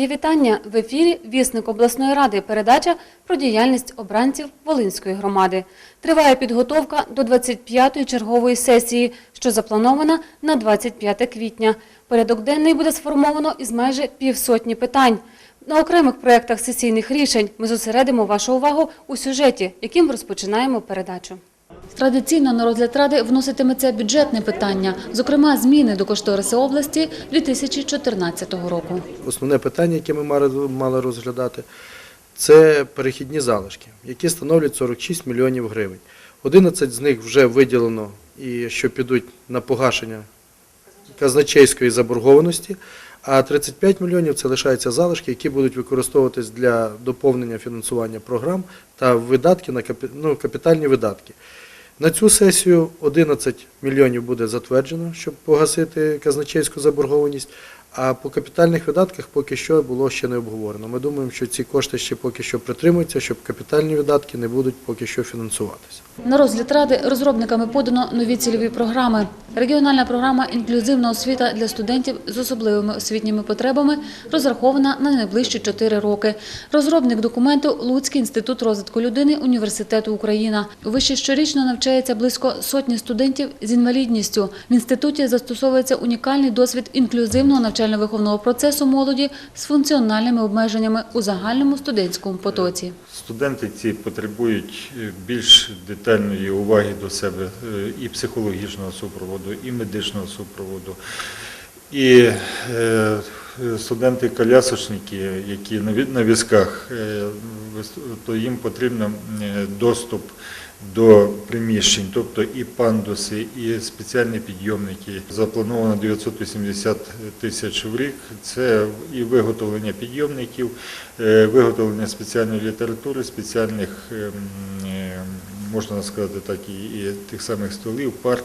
Мої вітання в ефірі Вісник обласної ради. Передача про діяльність обранців Волинської громади. Триває підготовка до 25-ї чергової сесії, що запланована на 25 квітня. Порядок денний буде сформовано із майже півсотні питань. На окремих проєктах сесійних рішень ми зосередимо вашу увагу у сюжеті, яким розпочинаємо передачу. Традиційно на розгляд ради вноситиметься бюджетне питання, зокрема зміни до кошторису області 2014 року. Основне питання, яке ми мали- розглядати, це перехідні залишки, які становлять 46 мільйонів гривень. 11 з них вже виділено і що підуть на погашення казначейської заборгованості, а 35 мільйонів це лишаються залишки, які будуть використовуватись для доповнення фінансування програм та видатки на ну, капітальні видатки. На цю сесію 11 мільйонів буде затверджено, щоб погасити казначейську заборгованість. А по капітальних видатках поки що було ще не обговорено. Ми думаємо, що ці кошти ще поки що притримуються, щоб капітальні видатки не будуть поки що фінансуватися. На розгляд ради розробниками подано нові цільові програми. Регіональна програма Інклюзивна освіта для студентів з особливими освітніми потребами розрахована на найближчі 4 роки. Розробник документу Луцький інститут розвитку людини Університету Україна. Виші щорічно навчається близько сотні студентів з інвалідністю. В інституті застосовується унікальний досвід інклюзивного навчально-виховного процесу молоді з функціональними обмеженнями у загальному студентському потоці. Студенти ці потребують е, більш детальної уваги до себе е, і психологічного супроводу, і медичного супроводу. І е, студенти-колясочники, які на візках, то їм потрібен доступ до приміщень, тобто і пандуси, і спеціальні підйомники. Заплановано 980 тисяч в рік. Це і виготовлення підйомників, е, виготовлення спеціальної літератури, спеціальних, ем, е, можна сказати так, і, і тих самих столів, парт.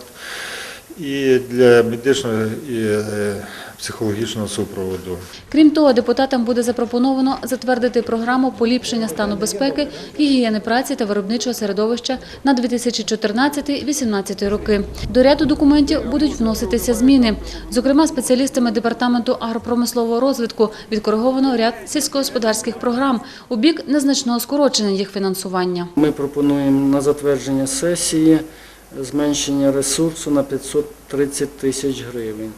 І для медичного і е, психологічного супроводу. Крім того, депутатам буде запропоновано затвердити програму поліпшення стану безпеки, гігієни праці та виробничого середовища на 2014-2018 роки. До ряду документів будуть вноситися зміни. Зокрема, спеціалістами департаменту агропромислового розвитку відкориговано ряд сільськогосподарських програм у бік незначного скорочення їх фінансування. Ми пропонуємо на затвердження сесії зменшення ресурсу на 530 тисяч гривень.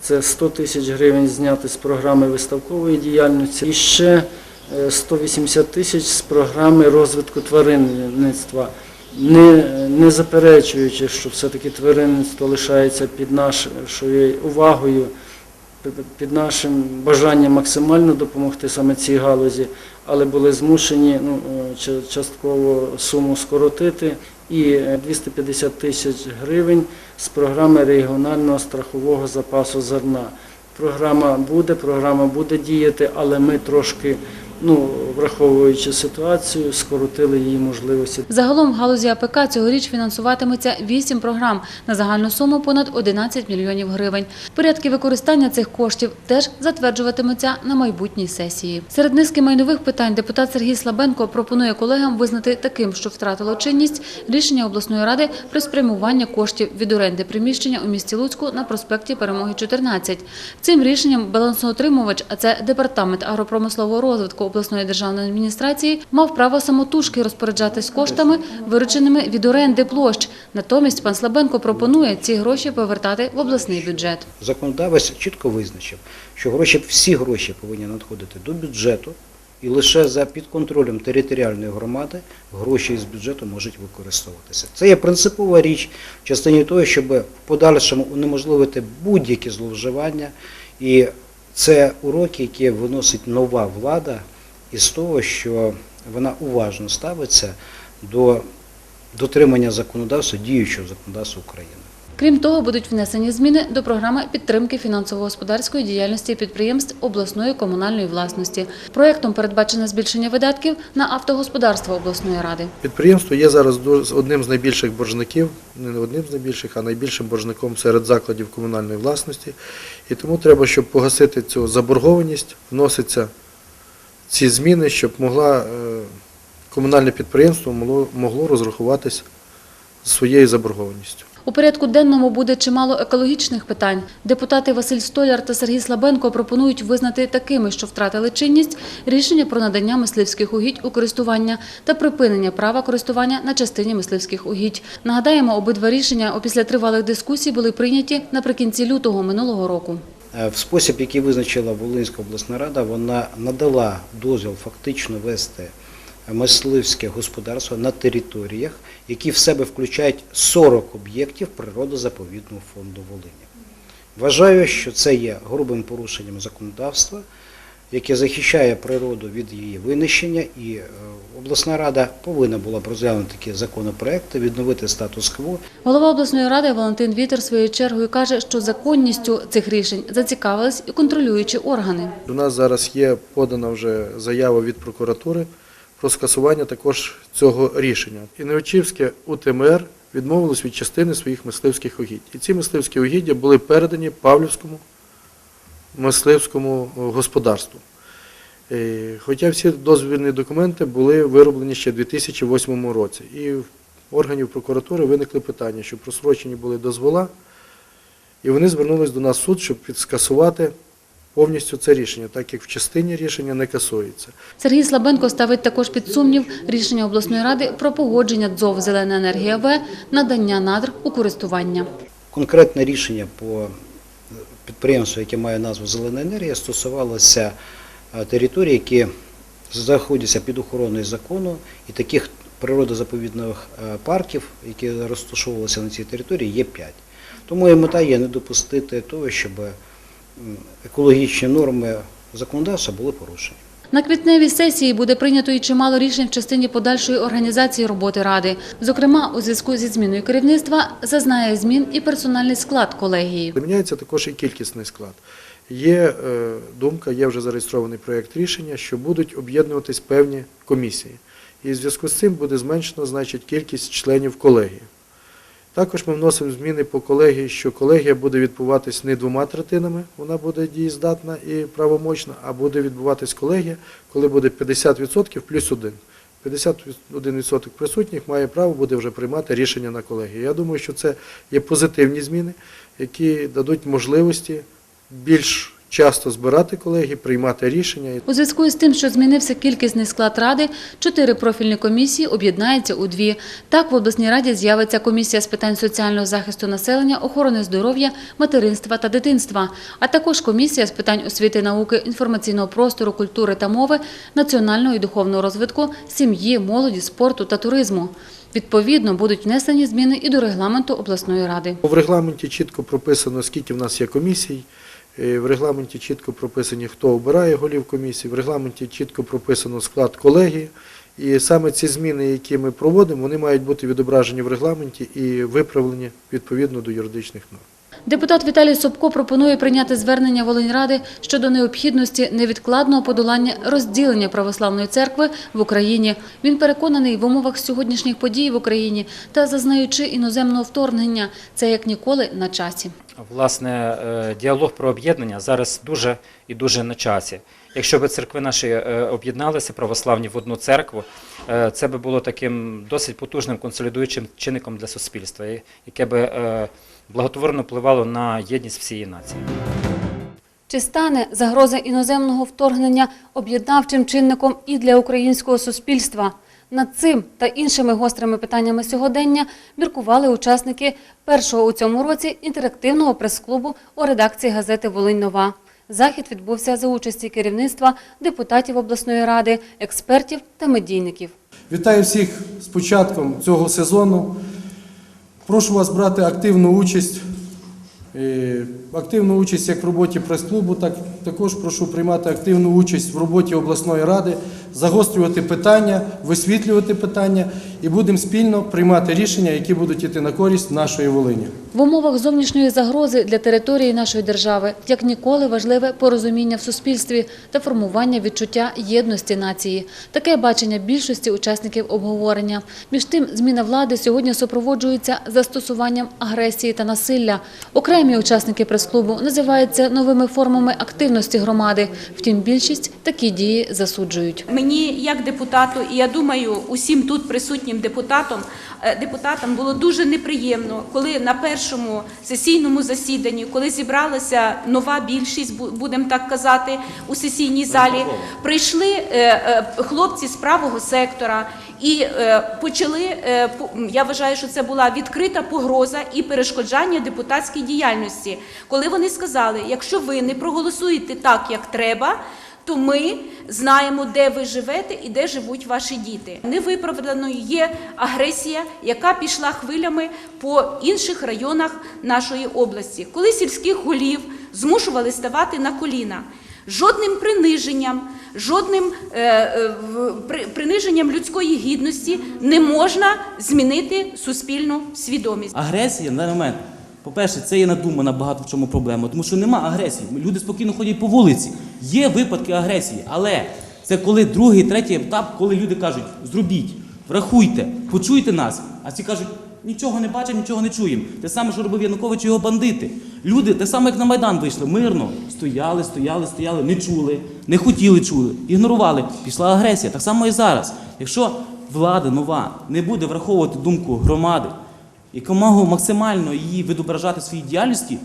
Це 100 тисяч гривень зняти з програми виставкової діяльності і ще е, 180 тисяч з програми розвитку тваринництва. Не, не заперечуючи, що все-таки тваринництво лишається під нашою увагою, під нашим бажанням максимально допомогти саме цій галузі, але були змушені ну, е, частково суму скоротити і е, 250 тисяч гривень з програми регіонального страхового запасу зерна. Програма буде, програма буде діяти, але ми трошки, ну, враховуючи ситуацію, скоротили її можливості. Загалом в галузі АПК цьогоріч фінансуватиметься 8 програм на загальну суму понад 11 мільйонів гривень. Порядки використання цих коштів теж затверджуватимуться на майбутній сесії. Серед низки майнових питань депутат Сергій Слабенко пропонує колегам визнати таким, що втратило чинність рішення обласної ради про спрямування коштів від оренди приміщення у місті Луцьку на проспекті Перемоги 14. Цим рішенням балансоотримувач, а це департамент агропромислового розвитку обласної державної адміністрації, мав право самотужки розпоряджатись коштами, вирученими від оренди площ. Натомість пан Слабенко пропонує ці гроші повертати в обласний бюджет. Законодавець чітко визначив, що гроші, всі гроші повинні надходити до бюджету, і лише за підконтролем територіальної громади гроші з бюджету можуть використовуватися. Це є принципова річ в частині того, щоб в подальшому унеможливити будь-які зловживання. І це уроки, які виносить нова влада із того, що вона уважно ставиться до дотримання законодавства, діючого законодавства України. Крім того, будуть внесені зміни до програми підтримки фінансово-господарської діяльності підприємств обласної комунальної власності. Проєктом передбачено збільшення видатків на автогосподарство обласної ради. Підприємство є зараз одним з найбільших боржників, не одним з найбільших, а найбільшим боржником серед закладів комунальної власності. І тому треба, щоб погасити цю заборгованість, вносяться ці зміни, щоб могла е, комунальне підприємство могло, з своєю заборгованістю. У порядку денному буде чимало екологічних питань. Депутати Василь Столяр та Сергій Слабенко пропонують визнати такими, що втратили чинність, рішення про надання мисливських угідь у користування та припинення права користування на частині мисливських угідь. Нагадаємо, обидва рішення опісля тривалих дискусій були прийняті наприкінці лютого минулого року. Е, В спосіб, який визначила Волинська обласна рада, вона надала дозвіл фактично вести мисливське господарство на територіях, які в себе включають 40 об'єктів природозаповідного фонду Волині. Вважаю, що це є грубим порушенням законодавства, яке захищає природу від її винищення, і е, обласна рада повинна була б розглянути такі законопроекти, відновити статус-кво Голова обласної ради Валентин Вітер своєю чергою каже, що законністю цих рішень зацікавились і контролюючі органи. У нас зараз є подана вже заява від прокуратури про скасування також цього рішення. І Неочівське УТМР відмовилось від частини своїх мисливських угідь. І ці мисливські угіддя були передані Павлівському мисливському господарству. Е, Хоча всі дозвільні документи були вироблені ще в 2008 році. І в органів прокуратури виникли питання, що просрочені були дозвола, і вони звернулись до нас в суд, щоб підскасувати повністю це рішення, так як в частині рішення не касується. Сергій Слабенко ставить також під сумнів рішення обласної ради про погодження ДЗОВ «Зелена енергія В» надання надр у користування. Конкретне рішення по підприємству, яке має назву Зелена енергія, стосувалося е, територій, які знаходяться під охороною закону, і таких природозаповідних е, парків, які розташовувалися на цій території, є 5. Тому і мета є не допустити того, щоб екологічні норми законодавства були порушені. На квітневій сесії буде прийнято і чимало рішень в частині подальшої організації роботи Ради. Зокрема, у зв'язку зі зміною керівництва зазнає змін і персональний склад колегії. Міняється також і кількісний склад. Є е, думка, є вже зареєстрований проєкт рішення, що будуть об'єднуватись певні комісії. І в зв'язку з цим буде зменшено значить, кількість членів колегії. Також ми вносимо зміни по колегії, що колегія буде відбуватись не двома третинами, вона буде дієздатна і правомочна, а буде відбуватись колегія, коли буде 50% плюс один. 51% присутніх має право буде вже приймати рішення на колегії. Я думаю, що це є позитивні зміни, які дадуть можливості більш часто збирати колегії, приймати рішення. У зв'язку з тим, що змінився кількісний склад ради, чотири профільні комісії об'єднаються у дві. Так, в обласній раді з'явиться комісія з питань соціального захисту населення, охорони здоров'я, материнства та дитинства, а також комісія з питань освіти, науки, інформаційного простору, культури та мови, національного і духовного розвитку, сім'ї, молоді, спорту та туризму. Відповідно, будуть внесені зміни і до регламенту обласної ради. В регламенті чітко прописано, скільки в нас є комісій. Е, В регламенті чітко прописані, хто обирає голів комісій, в регламенті чітко прописано склад колегії. І саме ці зміни, які ми проводимо, вони мають бути відображені в регламенті і виправлені відповідно до юридичних норм. Депутат Віталій Собко пропонує прийняти звернення Волиньради щодо необхідності невідкладного подолання розділення православної церкви в Україні. Він переконаний, в умовах сьогоднішніх подій в Україні та зазнаючи іноземного вторгнення, це як ніколи на часі. Власне, е, діалог про об'єднання зараз дуже і дуже на часі. Якщо б церкви наші е, об'єдналися православні в одну церкву, е, це би було таким досить потужним консолідуючим чинником для суспільства, яке би благотворно впливало на єдність всієї нації. Чи стане загроза іноземного вторгнення об'єднавчим чинником і для українського суспільства? Над цим та іншими гострими питаннями сьогодення міркували учасники першого у цьому році інтерактивного прес-клубу у редакції газети Волинь Нова. Захід відбувся за участі керівництва, депутатів обласної ради, експертів та медійників. Вітаю всіх з початком цього сезону. Прошу вас брати активну участь. Е, Активну участь як в роботі прес-клубу, так також прошу приймати активну участь в роботі обласної ради, загострювати питання, висвітлювати питання і будемо спільно приймати рішення, які будуть йти на користь нашої Волині. В умовах зовнішньої загрози для території нашої держави як ніколи важливе порозуміння в суспільстві та формування відчуття єдності нації. Таке бачення більшості учасників обговорення. Між тим, зміна влади сьогодні супроводжується застосуванням агресії та насилля. Окремі учасники прес-клубу називаються новими формами активності громади. Втім, більшість такі дії засуджують. Мені як депутату, і я думаю, усім тут присутнім депутатам, е, депутатам було дуже неприємно, коли на першому сесійному засіданні, коли зібралася нова більшість, бу- будемо так казати, у сесійній залі, прийшли е, е, хлопці з правого сектора. І почали, по- я вважаю, що це була відкрита погроза і перешкоджання депутатській діяльності, коли вони сказали, якщо ви не проголосуєте так, як треба, то ми знаємо, де ви живете і де живуть ваші діти. Невиправданою є агресія, яка пішла хвилями по інших районах нашої області, коли сільських голів змушували ставати на коліна. Жодним приниженням, жодним е, е, при- приниженням людської гідності не можна змінити суспільну свідомість. Агресія на момент, по-перше, це є надумана багато в чому проблема, тому що нема агресії. Люди спокійно ходять по вулиці. Є випадки агресії, але це коли другий, третій етап, коли люди кажуть, зробіть, врахуйте, почуйте нас. А ці кажуть, нічого не бачимо, нічого не чуємо. Те саме, що робив Янукович і його бандити. Люди, те саме, як на Майдан вийшли, мирно. Стояли, стояли, стояли, не чули, не хотіли чули, ігнорували. Пішла агресія. Так само і зараз. Якщо влада нова не буде враховувати думку громади, якомога максимально її відображати в своїй діяльності,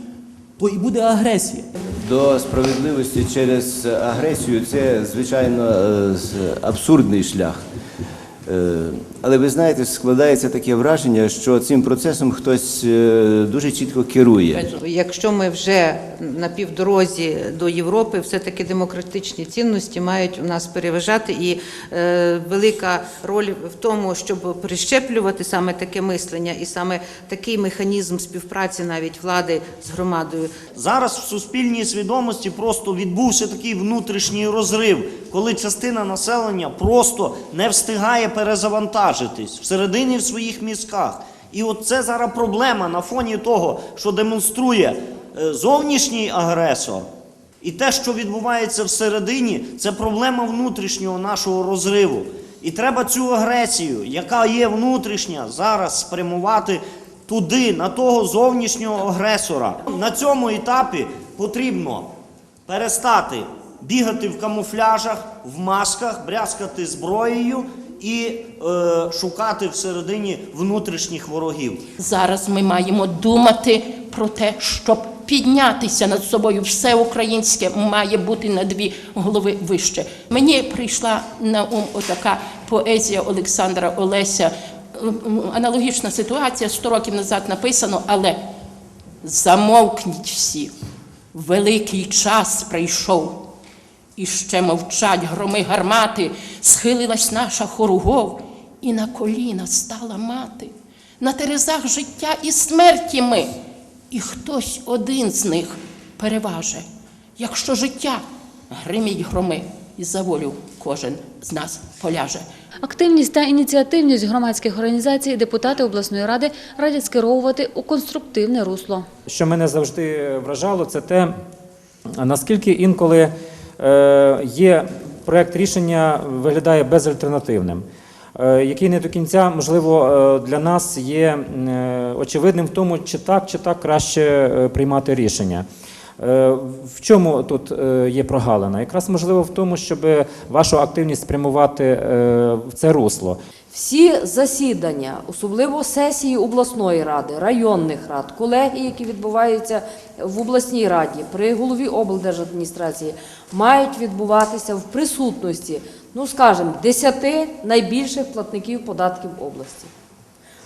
то і буде агресія. До справедливості через агресію це, звичайно, е, абсурдний шлях. Е, Але ви знаєте, складається таке враження, що цим процесом хтось е, дуже чітко керує. Якщо ми вже на півдорозі до Європи, все-таки демократичні цінності мають у нас переважати, і е, велика роль в тому, щоб прищеплювати саме таке мислення і саме такий механізм співпраці навіть влади з громадою. Зараз в суспільній свідомості просто відбувся такий внутрішній розрив, коли частина населення просто не встигає перезавантажитись всередині в своїх мізках. І от це зараз проблема на фоні того, що демонструє е, зовнішній агресор. І те, що відбувається всередині, це проблема внутрішнього нашого розриву. І треба цю агресію, яка є внутрішня, зараз спрямувати туди, на того зовнішнього агресора. На цьому етапі потрібно перестати бігати в камуфляжах, в масках, брязкати зброєю і е, шукати всередині внутрішніх ворогів. Зараз ми маємо думати про те, щоб піднятися над собою. Все українське має бути на дві голови вище. Мені прийшла на ум отака поезія Олександра Олеся. Аналогічна ситуація 100 років назад написано, але замовкніть всі. Великий час прийшов. І ще мовчать громи гармати, схилилась наша хоругов, і на коліна стала мати. На терезах життя і смерті ми, і хтось один з них переваже. Якщо життя гриміть громи, і за волю кожен з нас поляже. Активність та ініціативність громадських організацій депутати обласної ради радять скеровувати у конструктивне русло. Що мене завжди вражало, це те, наскільки інколи є проект рішення виглядає безальтернативним, е, який не до кінця, можливо, е, для нас є е, очевидним в тому, чи так, чи так краще е, приймати рішення. Е, В чому тут е, є прогалина? Якраз можливо в тому, щоб вашу активність спрямувати е, в це русло. Всі засідання, особливо сесії обласної ради, районних рад, колегії, які відбуваються в обласній раді, при голові облдержадміністрації, мають відбуватися в присутності, ну скажімо, 10 найбільших платників податків області.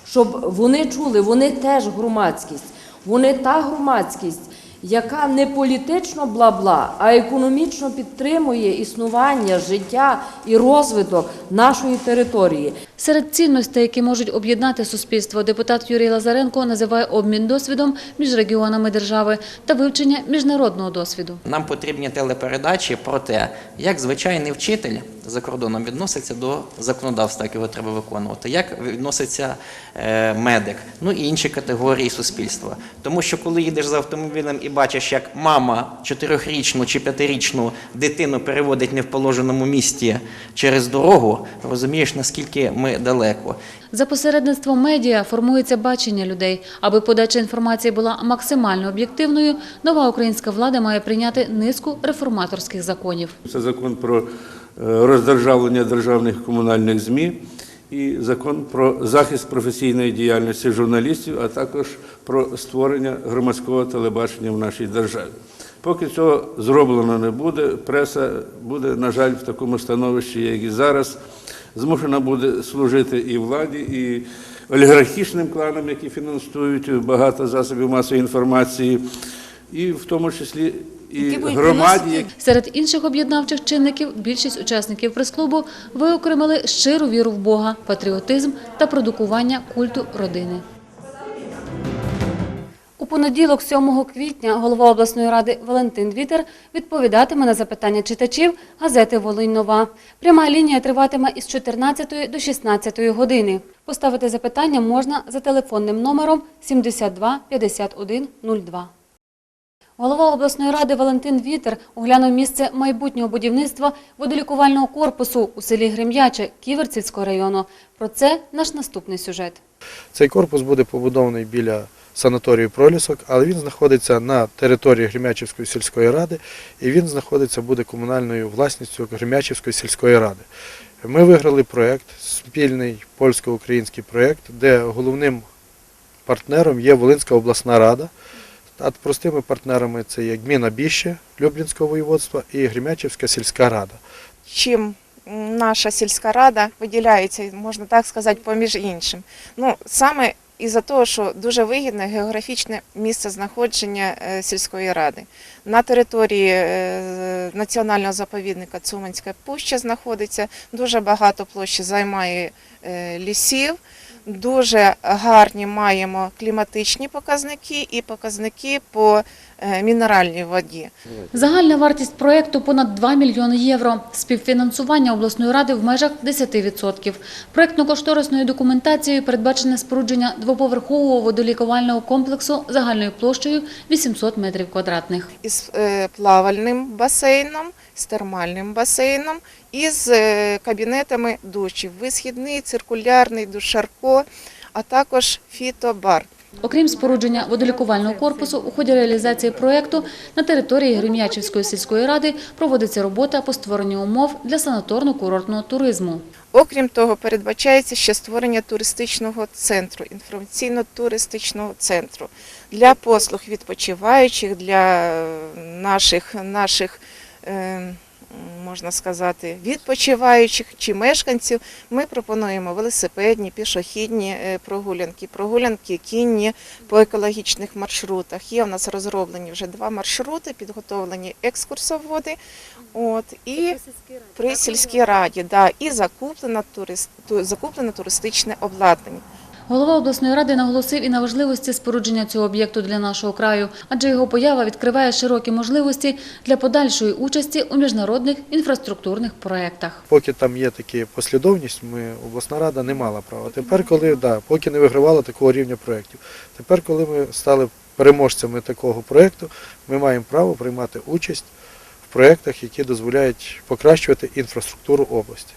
Щоб вони чули, вони теж громадськість, вони та громадськість, яка не політично бла-бла, а економічно підтримує існування, життя і розвиток нашої території. Серед цінностей, які можуть об'єднати суспільство, депутат Юрій Лазаренко називає обмін досвідом між регіонами держави та вивчення міжнародного досвіду. Нам потрібні телепередачі про те, як звичайний вчитель за кордоном відноситься до законодавства, як його треба виконувати, як відноситься е, медик, ну і інші категорії суспільства. Тому що коли їдеш за автомобілем і бачиш, як мама чотирьохрічну чи п'ятирічну дитину переводить не в положеному місці через дорогу, розумієш, наскільки ми далеко. За посередництвом медіа формується бачення людей. Аби подача інформації була максимально об'єктивною, нова українська влада має прийняти низку реформаторських законів. Це закон про роздержавлення державних комунальних ЗМІ і закон про захист професійної діяльності журналістів, а також про створення громадського телебачення в нашій державі. Поки цього зроблено не буде, преса буде, на жаль, в такому становищі, як і зараз, змушена буде служити і владі, і олігархічним кланам, які фінансують багато засобів масової інформації, і в тому числі і громаді, Серед інших об'єднавчих чинників більшість учасників прес-клубу виокремили щиру віру в Бога, патріотизм та продукування культу родини. Понеділок, 7 квітня, голова обласної ради Валентин Вітер відповідатиме на запитання читачів газети Волинь Нова. Пряма лінія триватиме із 14 до 16 години. Поставити запитання можна за телефонним номером 72 51 02. Голова обласної ради Валентин Вітер оглянув місце майбутнього будівництва водолікувального корпусу у селі Грем'яче Ківерцівського району. Про це наш наступний сюжет. Цей корпус буде побудований біля санаторію Пролісок, але він знаходиться на території Гремячівської сільської ради і він знаходиться буде комунальною власністю Гремячівської сільської ради. Ми виграли проєкт, спільний польсько-український проєкт, де головним партнером є Волинська обласна рада. А простими партнерами це є Гміна Біще Люблінського воєводства і Гремячівська сільська рада. чим наша сільська рада виділяється, можна так сказати, поміж іншим. Ну, саме із-за того, що дуже вигідне географічне місце знаходження е, сільської ради. На території е, національного заповідника Цуманська пуща знаходиться, дуже багато площі займає е, лісів. Дуже гарні маємо кліматичні показники і показники по мінеральній воді. Загальна вартість проєкту – понад 2 мільйони євро. Співфінансування обласної ради в межах 10%. Проєктно-кошторисною документацією передбачене спорудження двоповерхового водолікувального комплексу загальною площею 800 метрів квадратних. із е, плавальним басейном, з термальним басейном і з е, кабінетами душів. Висхідний, циркулярний, душарко, а також фітобар. Окрім спорудження водолікувального корпусу, у ході реалізації проєкту на території Грем'ячівської сільської ради проводиться робота по створенню умов для санаторно-курортного туризму. Окрім того, передбачається ще створення туристичного центру, інформаційно-туристичного центру для послуг відпочиваючих, для наших, наших е, можна сказати, відпочиваючих чи мешканців. Ми пропонуємо велосипедні, пішохідні е, прогулянки, прогулянки кінні по екологічних маршрутах. Є у нас розроблені вже два маршрути, підготовлені екскурсоводи. От, і при сільській раді, да, і закуплено, турист, ту- закуплено туристичне обладнання. Голова обласної ради наголосив і на важливості спорудження цього об'єкту для нашого краю, адже його поява відкриває широкі можливості для подальшої участі у міжнародних інфраструктурних проєктах. Поки там є така послідовність, ми обласна рада не мала права. Тепер, коли да, поки не вигравала такого рівня проєктів. Тепер, коли ми стали переможцями такого проєкту, ми маємо право приймати участь в проєктах, які дозволяють покращувати інфраструктуру області.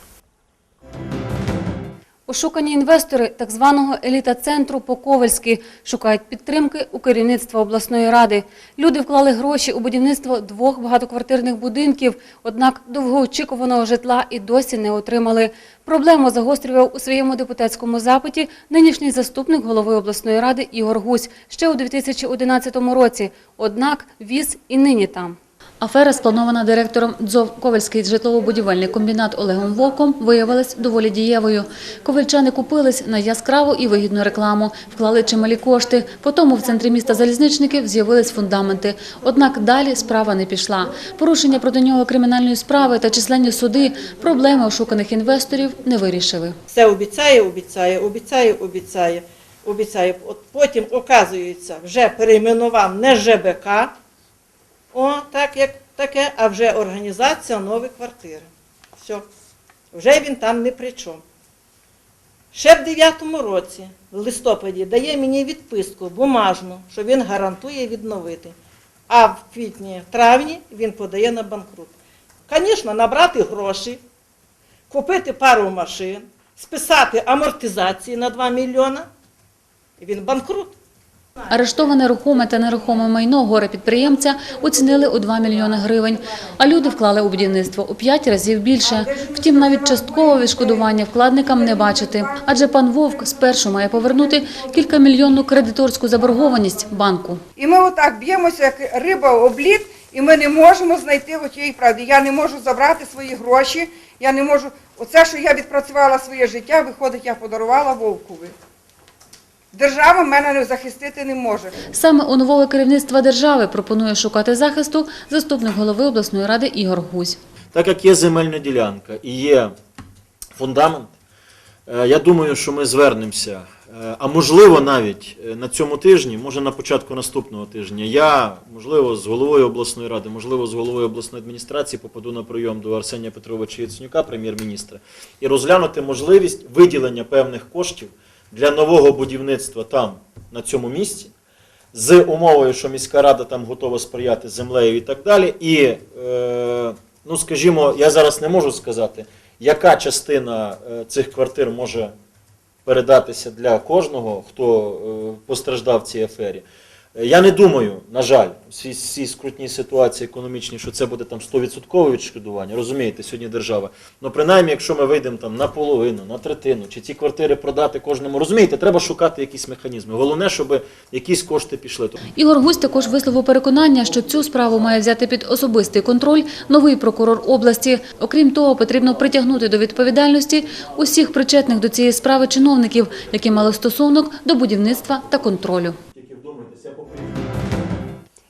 Ошукані інвестори так званого еліта-центру по-ковальськи шукають підтримки у керівництва обласної ради. Люди вклали гроші у будівництво двох багатоквартирних будинків, однак довгоочікуваного житла і досі не отримали. Проблему загострював у своєму депутатському запиті нинішній заступник голови обласної ради Ігор Гусь ще у 2011 році. Однак віз і нині там. Афера, спланована директором ДЗОВ Ковальський житлово-будівельний комбінат Олегом Вовком, виявилась доволі дієвою. Ковальчани купились на яскраву і вигідну рекламу, вклали чималі кошти. Потім в центрі міста залізничників з'явились фундаменти. Однак далі справа не пішла. Порушення проти нього кримінальної справи та численні суди проблеми ошуканих інвесторів не вирішили. Все обіцяє, обіцяє, обіцяє, обіцяє, обіцяє. От потім, оказується, вже перейменував не ЖБК, о, так як таке, а вже організація нові квартири. Все. Вже він там не при чому. Ще в 9-му році, в листопаді, дає мені відписку бумажну, що він гарантує відновити. А в квітні, травні він подає на банкрут. Звісно, набрати гроші, купити пару машин, списати амортизації на 2 мільйона, і він банкрут. Арештоване рухоме та нерухоме майно горе підприємця оцінили у 2 мільйони гривень, а люди вклали у будівництво у 5 разів більше. Втім, навіть часткового відшкодування вкладникам не бачити, адже пан Вовк спершу має повернути кількамільйонну кредиторську заборгованість банку. І ми отак б'ємося, як риба об лід, і ми не можемо знайти отієї правди. Я не можу забрати свої гроші, я не можу. Оце, що я відпрацювала своє життя, виходить, я подарувала Вовкові. Держава мене не захистити не може. Саме у нового керівництва держави пропонує шукати захисту заступник голови обласної ради Ігор Гузь. Так як є земельна ділянка і є фундамент, е, я думаю, що ми звернемося. Е, А можливо, навіть е, на цьому тижні, може на початку наступного тижня, я, можливо, з головою обласної ради, можливо, з головою обласної адміністрації попаду на прийом до Арсенія Петровича Яценюка, прем'єр-міністра, і розглянути можливість виділення певних коштів для нового будівництва там, на цьому місці, з умовою, що міська рада там готова сприяти землею і так далі. І, е, ну скажімо, я зараз не можу сказати, яка частина е, цих квартир може передатися для кожного, хто е, постраждав в цій афері. Я не думаю, на жаль, в цій, скрутній ситуації економічній, що це буде там 100% відшкодування. Розумієте, сьогодні держава. Ну, принаймні, якщо ми вийдемо там на половину, на третину, чи ці квартири продати кожному, розумієте, треба шукати якісь механізми. Головне, щоб якісь кошти пішли. Ігор Гусь також висловив переконання, що цю справу має взяти під особистий контроль новий прокурор області. Окрім того, потрібно притягнути до відповідальності усіх причетних до цієї справи чиновників, які мали стосунок до будівництва та контролю.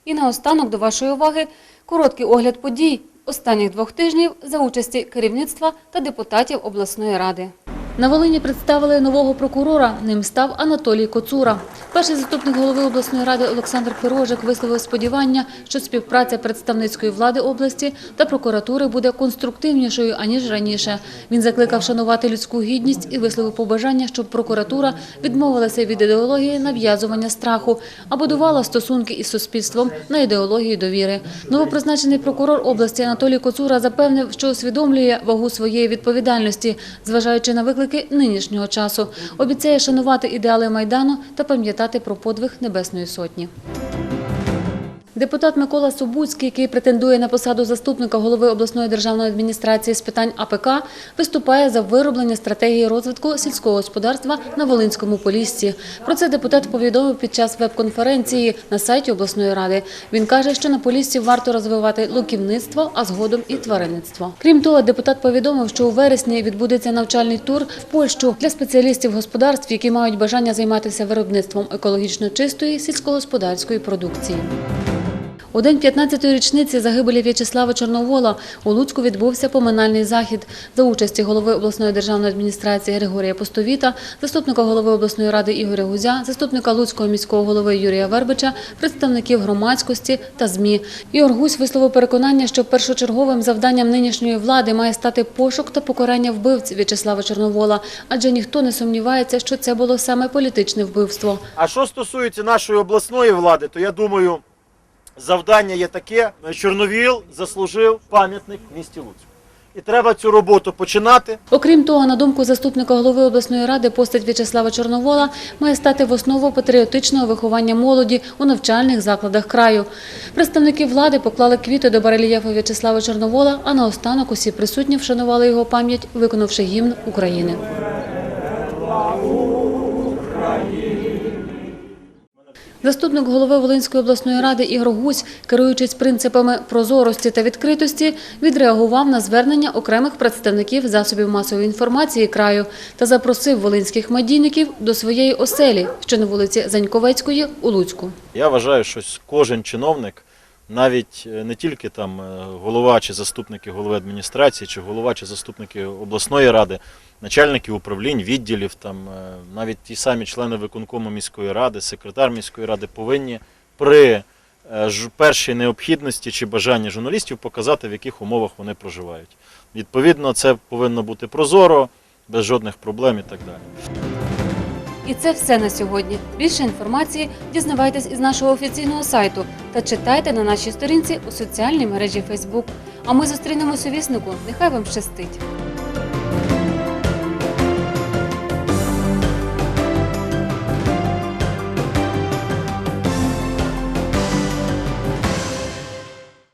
І наостанок до вашої уваги короткий огляд подій останніх двох тижнів за участі керівництва та депутатів обласної ради. На Волині представили нового прокурора. Ним став Анатолій Коцура. Перший заступник голови обласної ради Олександр Пирожик висловив сподівання, що співпраця представницької влади області та прокуратури буде конструктивнішою аніж раніше. Він закликав шанувати людську гідність і висловив побажання, щоб прокуратура відмовилася від ідеології нав'язування страху, а будувала стосунки із суспільством на ідеології довіри. Новопризначений прокурор області Анатолій Коцура запевнив, що усвідомлює вагу своєї відповідальності, зважаючи на виклики нинішнього часу. Обіцяє шанувати ідеали майдану та пам'ятати про подвиг Небесної Сотні. Депутат Микола Собуцький, який претендує на посаду заступника голови обласної державної адміністрації з питань АПК, виступає за вироблення стратегії розвитку сільського господарства на Волинському Поліссі. Про це депутат повідомив під час веб-конференції на сайті обласної ради. Він каже, що на Поліссі варто розвивати луківництво, а згодом і тваринництво. Крім того, депутат повідомив, що у вересні відбудеться навчальний тур в Польщу для спеціалістів господарств, які мають бажання займатися виробництвом екологічно чистої сільськогосподарської продукції. У день 15-ї річниці загибелі В'ячеслава Чорновола у Луцьку відбувся поминальний захід за участі голови обласної державної адміністрації Григорія Постовіта, заступника голови обласної ради Ігоря Гузя, заступника Луцького міського голови Юрія Вербича, представників громадськості та ЗМІ. Ігор Гусь висловив переконання, що першочерговим завданням нинішньої влади має стати пошук та покарання вбивць В'ячеслава Чорновола, адже ніхто не сумнівається, що це було саме політичне вбивство. А що стосується нашої обласної влади, то я думаю, завдання є таке: Чорновіл заслужив пам'ятник місті Луцьку. І треба цю роботу починати. Окрім того, на думку заступника голови обласної ради, постать В'ячеслава Чорновола має стати в основу патріотичного виховання молоді у навчальних закладах краю. Представники влади поклали квіти до барельєфу В'ячеслава Чорновола, а наостанок усі присутні вшанували його пам'ять, виконавши гімн України. Заступник голови Волинської обласної ради Ігор Гусь, керуючись принципами прозорості та відкритості, відреагував на звернення окремих представників засобів масової інформації краю та запросив волинських медійників до своєї оселі, що на вулиці Заньковецької у Луцьку. Я вважаю, що кожен чиновник, навіть е, не тільки там е, голова чи заступники голови адміністрації, чи голова чи заступники обласної ради, начальники управлінь, відділів, там е, навіть ті самі члени виконкому міської ради, секретар міської ради повинні при е, першій необхідності чи бажанні журналістів показати, в яких умовах вони проживають. Відповідно, це повинно бути прозоро, без жодних проблем і так далі. І це все на сьогодні. Більше інформації дізнавайтесь із нашого офіційного сайту та читайте на нашій сторінці у соціальній мережі Facebook. А ми зустрінемось у віснику. Нехай вам щастить!